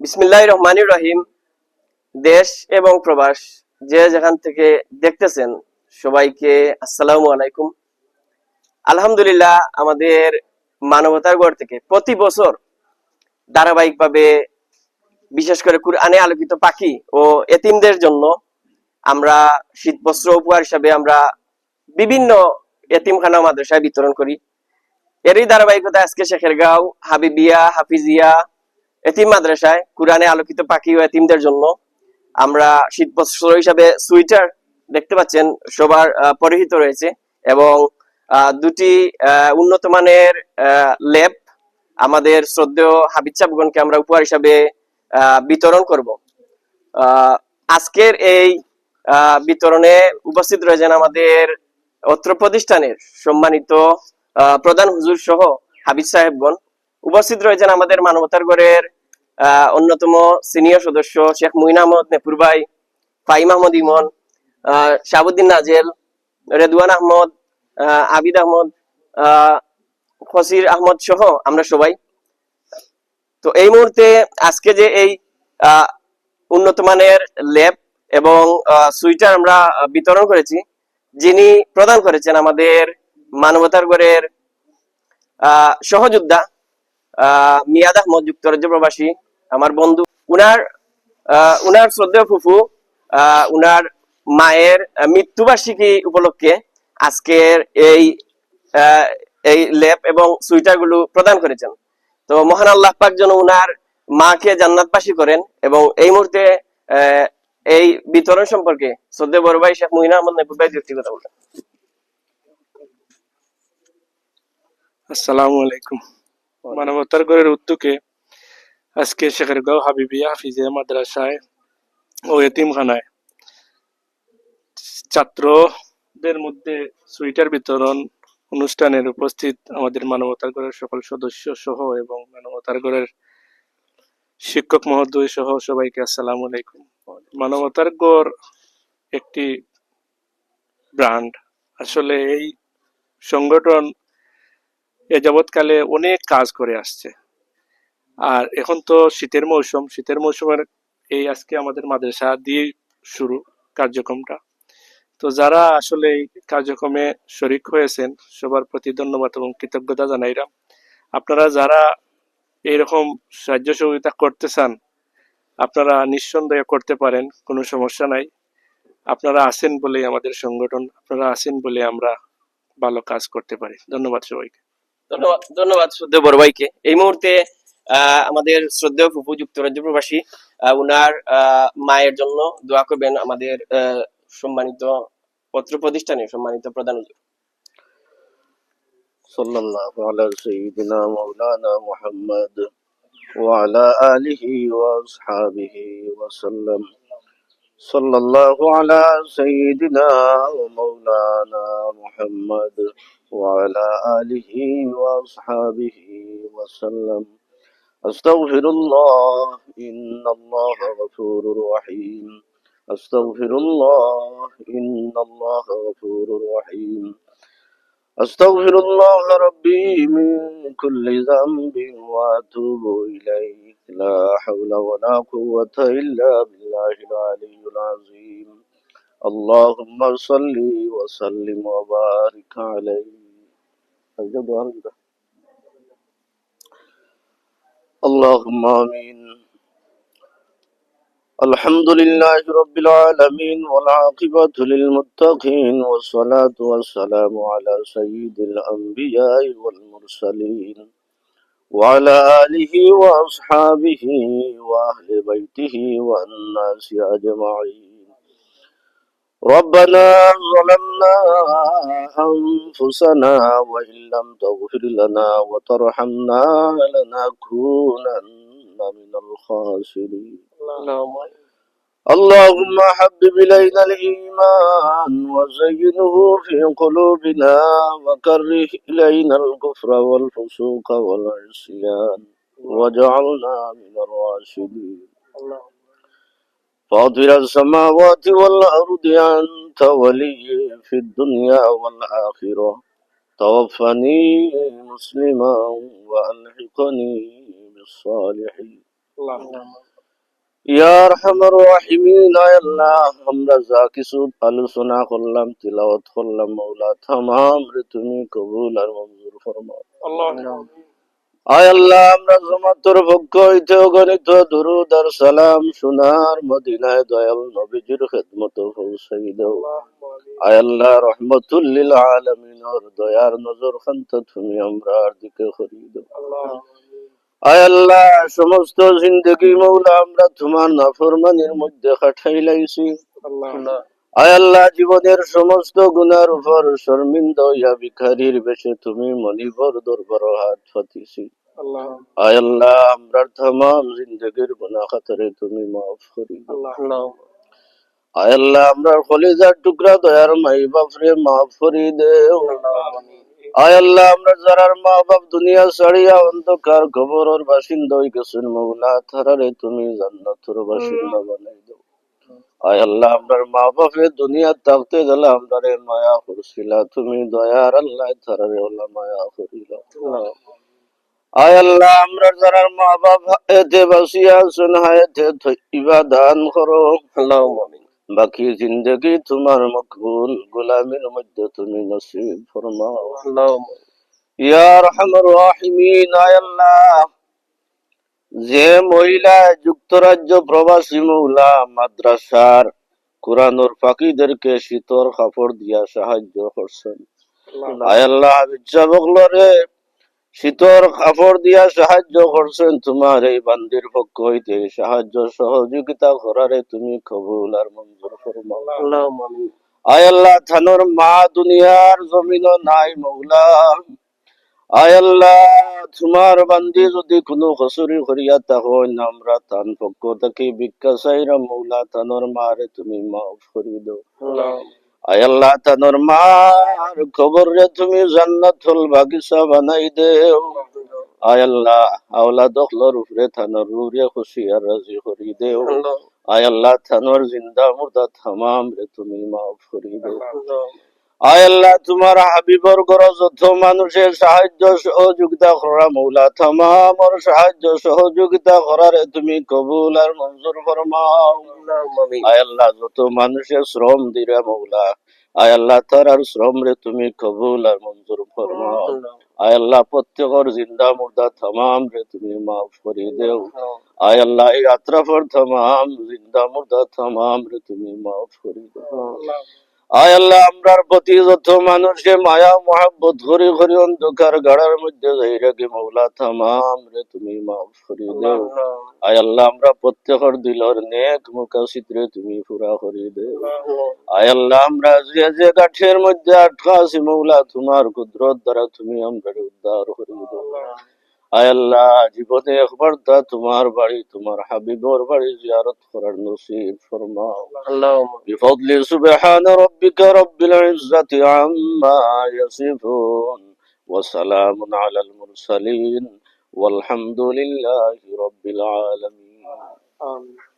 বিসমিল্লাহ রহমানির রহিম। দেশ এবং প্রবাস যে যেখান থেকে দেখতেছেন, সবাইকে আসসালামু আলাইকুম। আলহামদুলিল্লাহ, আমাদের মানবতার গড় থেকে প্রতি বছর ধারাবাহিকভাবে বিশেষ করে কুরআনে আলোকিত পাখি ও এতিমদের জন্য আমরা শীত বস্ত্র উপহার হিসাবে আমরা বিভিন্ন এতিমখানা মাদ্রাসায় বিতরণ করি। এরই ধারাবাহিকতা আজকে শেখের শেখেরগাঁও, হাবিবিয়া, হাফিজিয়া এতিম মাদ্রাসায় কোরআনে আলোকিত পাখি ও এতিমদের জন্য আমরা শীত বস্ত্র হিসাবে সুইটার দেখতে পাচ্ছেন, সবার পরিহিত রয়েছে এবং দুটি উন্নত মানের ল্যাব আমাদের শ্রদ্ধেয় হাবিজ সাহেবগণকে আমরা উপহার হিসাবে বিতরণ করব। আজকের এই বিতরণে উপস্থিত রয়েছেন আমাদের অত্র প্রতিষ্ঠানের সম্মানিত প্রধান হুজুর সহ হাবিজ সাহেবগণ। উপস্থিত রয়েছেন আমাদের মানবতার গড়ের অন্যতম সিনিয়র সদস্য শেখ মুইন আহমদ, নেপুর ভাই ফাইম আহমদ ইমন শাহাবুদ্দিন নাজেল, রেদওয়ান আহমদ আবিদ আহমদ ফসির আহমদ সহ আমরা সবাই। তো এই মুহূর্তে আজকে যে এই উন্নত মানের ল্যাব এবং সুইটার আমরা বিতরণ করেছি, যিনি প্রদান করেছেন আমাদের মানবতার গড়ের সহযোদ্ধা মিয়াদ আহমদ, যুক্তরাজ্য প্রবাসী, আমার বন্ধু। উনার উনার শ্রদ্ধেয় ফুফু উনার মায়ের মৃত্যুবার্ষিকী উপলক্ষে আজকের এই এই লেপ এবং সুইটারগুলো প্রদান করেছেন। তো মহান আল্লাহ পাক যেন উনার মাকে জান্নাতবাসী করেন এবং এই মুহূর্তে এই বিতরণ সম্পর্কে শ্রদ্ধেয় বড় ভাই শেখ মুহিনা আহমদ নেপুর ভাই দুটি কথা বলেন আসসালামু আলাইকুম। মানবতার গড়ের উদ্যোগে আজকে শেখেরগাঁও হাবিবিয়া হাফিজিয়া মাদ্রাসায় ও এতিমখানায় ছাত্রদের মধ্যে সুইটার বিতরণ অনুষ্ঠানের উপস্থিত আমাদের মানবতার গড়ের সকল সদস্য সহ এবং মানবতার গড়ের শিক্ষক মহোদয় সহ সবাইকে আসসালামু আলাইকুম। মানবতার গড় একটি ব্র্যান্ড। আসলে এই সংগঠন এ যাবৎকালে অনেক কাজ করে আসছে। আর এখন তো শীতের মৌসুম, শীতের মৌসুমের এই আজকে আমাদের মাদ্রাসা দিয়ে শুরু কার্যক্রমটা। তো যারা আসলে এই কার্যক্রমে শরিক হয়েছেন, সবার প্রতি ধন্যবাদ এবং কৃতজ্ঞতা জানাইলাম। আপনারা যারা এইরকম সাহায্য সহযোগিতা করতে চান, আপনারা নিঃসন্দেহে করতে পারেন, কোনো সমস্যা নাই। আপনারা আছেন বলেই আমাদের সংগঠন, আপনারা আছেন বলে আমরা ভালো কাজ করতে পারি। ধন্যবাদ সবাইকে। ধন্যবাদ ধন্যবাদ শ্রদ্ধেয় বড় ভাইকে। এই মুহূর্তে আমাদের শ্রদ্ধেয় ফুপু যুক্তরাজ্য প্রবাসী উনার মায়ের জন্য দোয়া করবেন আমাদের সম্মানিত পত্র প্রতিষ্ঠানে সম্মানিত প্রধান সাল্লাল্লাহু আলা সাইয়্যিদিনা মাওলানা মুহাম্মদ ওয়া আলা আলিহি ওয়া আসহাবিহি ওয়া সাল্লাম। صلى الله على سيدنا ومولانا محمد وعلى آله وأصحابه وسلم. أستغفر الله إن الله غفور رحيم. أستغفر الله إن الله غفور رحيم. أستغفر الله ربي من كل ذنب وأتوب إليه. لا حول ولا قوة إلا بالله العلي العظيم. اللهم صل وسلم وبارك عليه. اللهم آمين. الحمد لله رب العالمين والعاقبة للمتقين والصلاة والسلام على سيد الأنبياء والمرسلين. وعلى آله وأصحابه وأهل بيته والناس أجمعين. ربنا ظلمنا أنفسنا وإن لم تغفر لنا وترحمنا لنكونن من الخاسرين. اللهم حبب إلينا الإيمان وزينه في قلوبنا وكره إلينا الكفر والفسوق والعصيان واجعلنا من الراشدين. فاطر السماوات والأرض أنت ولي في الدنيا والآخرة. توفني مسلما وألحقني بالصالحين. ইয়া আমরা যা কিছু আলোচনা করলাম তিলাওয়াত করলাম মৌলা তামাম রে তুমি কবুল আর মঞ্জুর ফরমাও আয় আল্লাহ আমরা জমাতর পক্ষ হইতে গণিত দুরুদ আর সালাম সোনার মদিনায় দয়াল নবীজির খেদমত পৌঁছাই দাও আয় আল্লাহ রহমতুল্লিল আলমিনর দয়ার নজর খান্ত তুমি আমরা দিকে করি দাও আয় আল্লাহ, সমস্ত জিন্দগি মৌলা আমরা তোমার নাফরমানির মধ্যে খাটাই লাইছি আয় আল্লাহ, জীবনের সমস্ত গুনার উপর শর্মিন্দ ইয়া ভিখারির বেশে তুমি মনিবর দরবার হাত ফাতিছি আয় আল্লাহ আমরার তমাম জিন্দগির গুনাহ খাতরে তুমি মাফ করি। আয় আল্লাহ আমরার কলিজার টুকরা দয়ার মাই বাপরে মাফ করি দেও। আয় আল্লাহ, আমরা যারার মা বাপ দুনিয়া ছাড়িয়া অন্ধকার কবরের বাসিন্দা হই গেছেন মৌলা তারারে তুমি জান্নাতের বাসিন্দা বানাই দাও। আয় আল্লাহ আমরার মা বাপে দুনিয়া থাকতে গেলে আমরারে মায়া করছিলা তুমি দয়ার আল্লাহ তারারে ওলা মায়া করিল। আয় আল্লাহ, আমরা যারার মা বাপ এতে বাসিয়া আছেন, হায়াতে থইবা করো। বাকি জিন্দগি তোমার মকবুল গোলামের মধ্যে তুমি নসিব ফরমাও। ইয়া রহমান রাহিমিন আল্লাহ। যে মহিলা যুক্তরাজ্য প্রবাসী মহিলা মাদ্রাসার কোরআনুর ফাঁকিদেরকে শীতর কাপড় দিয়া সাহায্য করছেন। আয় আল্লাহ ইচ্ছা বগলরে শীতর কাপড় দিয়া সাহায্য করছেন তোমার এই বান্দির পক্ষ হইতে। সাহায্য সহযোগিতা করারে তুমি কবুল আর মঞ্জুর ফরমাও আয় আল্লাহ থানোর মা দুনিয়ার জমিন নাই মৌলা আয় আল্লাহ তোমার বান্দি যদি কোনো কসুরি করিয়া তখন আমরা তান পক্ষ থেকে ভিক্ষা চাইরা মৌলা তানোর মারে তুমি মাফ করি দাও। আয় আল্লাহ তানোর মার খবর রে তুমি জান্নাতুল বাগিচা বানাই দেও। আয় আল্লাহ আওলা দখলর উপরে থানোর রুরে খুশি আর রাজি করি দেও। আয় আল্লাহ থানোর জিন্দা মুর্দা থামাম রে তুমি মাফ করি দেও। আয় আল্লাহ তোমার হাবিবর গর যত মানুষের সাহায্য সহযোগিতা করা মৌলা সাহায্য সহযোগিতা করারে তুমি কবুল আর মঞ্জুর ফরমাও। আয় আল্লাহ যত মানুষের শ্রম দিরা মৌলা আয় আল্লাহ তার আর শ্রম রে তুমি কবুল আর মঞ্জুর ফরমাও। আয় আল্লাহ প্রত্যেকর জিন্দা মুর্দা তামাম রে তুমি মাফ করে দেও। আয় আল্লাহ এই আত্রাফর জিন্দা মুর্দা তামাম রে তুমি মাফ করে দেও। আয় আল্লাহ আমরার প্রতি যত মানুষে মায়া মহাব্বত করি করি অন্ধকার গাড়ার মধ্যে যাই রাখি মৌলা থামাম রে তুমি মাফ করি দেও। আয় আল্লাহ আমরা প্রত্যেকের দিলর নেক মুকাশিত্রে তুমি পুরা করি দেও। আয় আল্লাহ আমরা যে যে গাঠের মধ্যে আটকা আছি মৌলা তোমার কুদরত দ্বারা তুমি আমরা উদ্ধার করি দেও। আয় আল্লাহ জীবনে একবার তা তোমার বাড়ি তোমার হাবিবর বাড়ি জিয়ারত করার নসিব ফরমাও بفضل سبحان ربك رب العزة عما يصفون وسلام على المرسلين والحمد لله رب العالمين আমিন